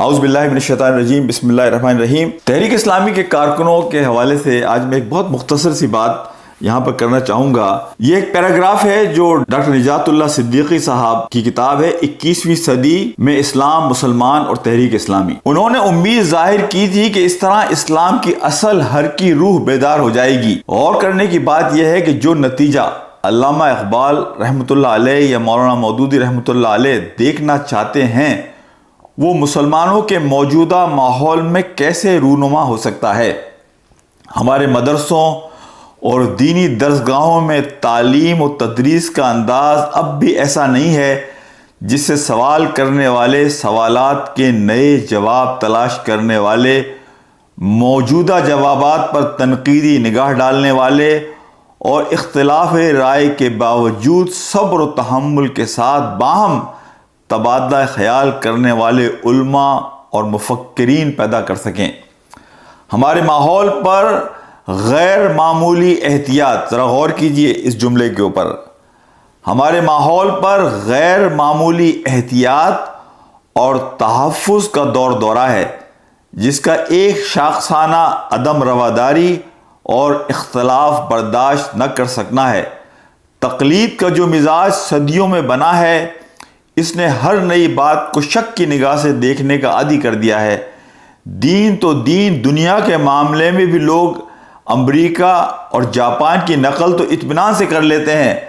आउज़बिल्लिनशैतानरजीम बसमीम तहरीक इस्लामी के कारकुनों के हवाले से आज मैं एक बहुत मुख्तसर सी बात यहाँ पर करना चाहूँगा। ये एक पैराग्राफ है जो डॉक्टर निजातुल्ला सिद्दीकी साहब की किताब है 21वीं सदी में इस्लाम, मुसलमान और तहरीक इस्लामी। उन्होंने उम्मीद ज़ाहिर की थी कि इस तरह इस्लाम की असल हर की रूह बेदार हो जाएगी। और करने की बात यह है कि जो नतीजा अलामा इकबाल रहमत या मौलाना मौदूदी रहमत देखना चाहते हैं वो मुसलमानों के मौजूदा माहौल में कैसे रूनुमा हो सकता है? हमारे मदरसों और दीनी दरसगाहों में तालीम और तदरीस का अंदाज अब भी ऐसा नहीं है, जिससे सवाल करने वाले, सवालात के नए जवाब तलाश करने वाले, मौजूदा जवाबात पर तनकीदी निगाह डालने वाले और इख्तलाफ राय के बावजूद सब्र तहमुल के साथ बाहम तबादला ख्याल करने वाले उल्मा और मुफक्रीन पैदा कर सकें। हमारे माहौल पर गैर मामूली एहतियात, ज़रा गौर कीजिए इस जुमले के ऊपर। हमारे माहौल पर गैर मामूली एहतियात और तहफ़ का दौर दौरा है, जिसका एक शाखसाना अदम रवादारी और इख्तलाफ बर्दाश्त न कर सकना है। तकलीद का जो मिजाज सदियों में बना है इसने हर नई बात को शक की निगाह से देखने का आदि कर दिया है। दीन तो दीन, दुनिया के मामले में भी लोग अमेरिका और जापान की नकल तो इतमान से कर लेते हैं,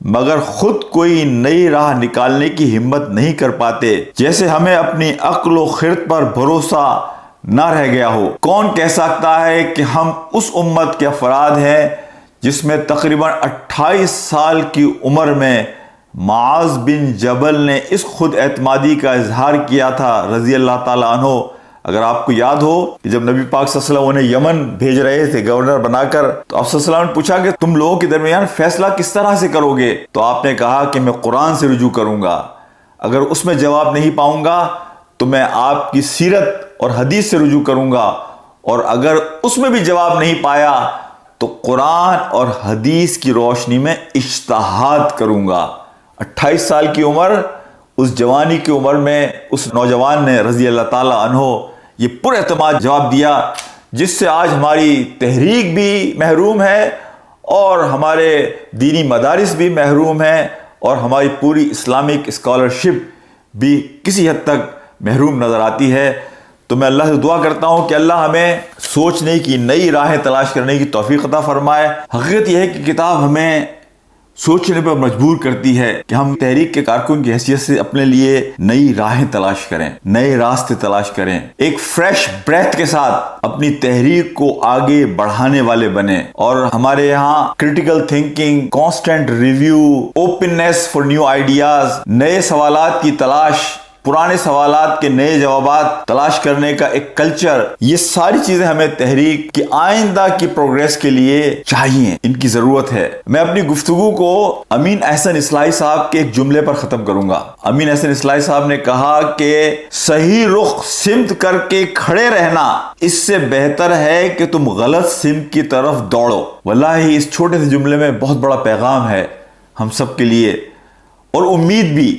मगर खुद कोई नई राह निकालने की हिम्मत नहीं कर पाते, जैसे हमें अपनी अक्ल खिरत पर भरोसा न रह गया हो। कौन कह सकता है कि हम उस उम्मत के अफराद हैं जिसमें तकरीबन 28 साल की उम्र में माज बिन जबल ने इस खुद एतमादी का इजहार किया था रज़ी अल्लाह तहो अगर आपको याद हो कि जब नबी पाक सल्लल्लाहु उन्हें यमन भेज रहे थे, गवर्नर बनाकर तो आप सल्लल्लाहु ने पूछा कि तुम लोगों के दरमियान फैसला किस तरह से करोगे? तो आपने कहा कि मैं कुरान से रुजू करूँगा। अगर उसमें जवाब नहीं पाऊँगा तो मैं आपकी सीरत और हदीस से रुजू करूँगा। और अगर उसमें भी जवाब नहीं पाया तो कुरान और हदीस की रोशनी में इश्तहाद करूँगा। 28 साल की उम्र, उस जवानी की उम्र में उस नौजवान ने रज़ी अल्लाह तहो ये पुरमाद जवाब दिया, जिससे आज हमारी तहरीक भी महरूम है और हमारे दीनी मदारस भी महरूम हैं और हमारी पूरी इस्लामिक स्कॉलरशिप भी किसी हद तक महरूम नज़र आती है। तो मैं अल्लाह से दुआ करता हूँ कि अल्लाह हमें सोचने की नई राहें तलाश करने की तोफ़ी अता फ़रमाए। हकीकत यह है कि किताब हमें सोचने पर मजबूर करती है कि हम तहरीक के कारकुन की हैसियत से अपने लिए नई राहें तलाश करें, नए रास्ते तलाश करें, एक फ्रेश ब्रेथ के साथ अपनी तहरीक को आगे बढ़ाने वाले बने और हमारे यहाँ critical thinking constant review openness for new ideas नए सवाल की तलाश पुराने सवाल के नए जवाब तलाश करने का एक कल्चर, ये सारी चीज़ें हमें तहरीक की आइंदा की प्रोग्रेस के लिए चाहिए, इनकी ज़रूरत है। मैं अपनी गुफ्तगु को अमीन अहसन इसलाई साहब के एक जुमले पर खत्म करूँगा। अमीन अहसन इसलाई साहब ने कहा कि सही रुख सिमत करके खड़े रहना, इससे बेहतर है कि तुम गलत सिम की तरफ़ दौड़ो। वल्ला ही इस छोटे से जुमले में बहुत बड़ा पैगाम है हम सब के लिए, और उम्मीद भी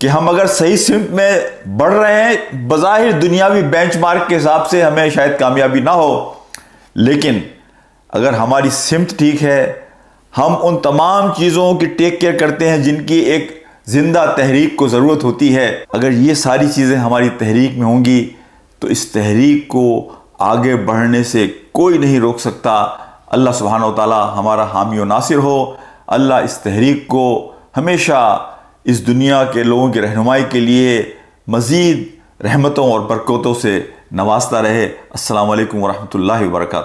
कि हम अगर सही सिमत में बढ़ रहे हैं, बज़ाहिर दुनियावी बेंचमार्क के हिसाब से हमें शायद कामयाबी ना हो। लेकिन अगर हमारी सिमत ठीक है, हम उन तमाम चीज़ों की टेक केयर करते हैं जिनकी एक ज़िंदा तहरीक को ज़रूरत होती है। अगर ये सारी चीज़ें हमारी तहरीक में होंगी तो इस तहरीक को आगे बढ़ने से कोई नहीं रोक सकता। अल्लाह सुबहान ताली हमारा हामी नासिर हो। अल्लाह इस तहरीक को हमेशा इस दुनिया के लोगों की रहनुमाई के लिए मज़ीद रहमतों और बरकतों से नवाजता रहे। अल्लाम वरहमल वर्का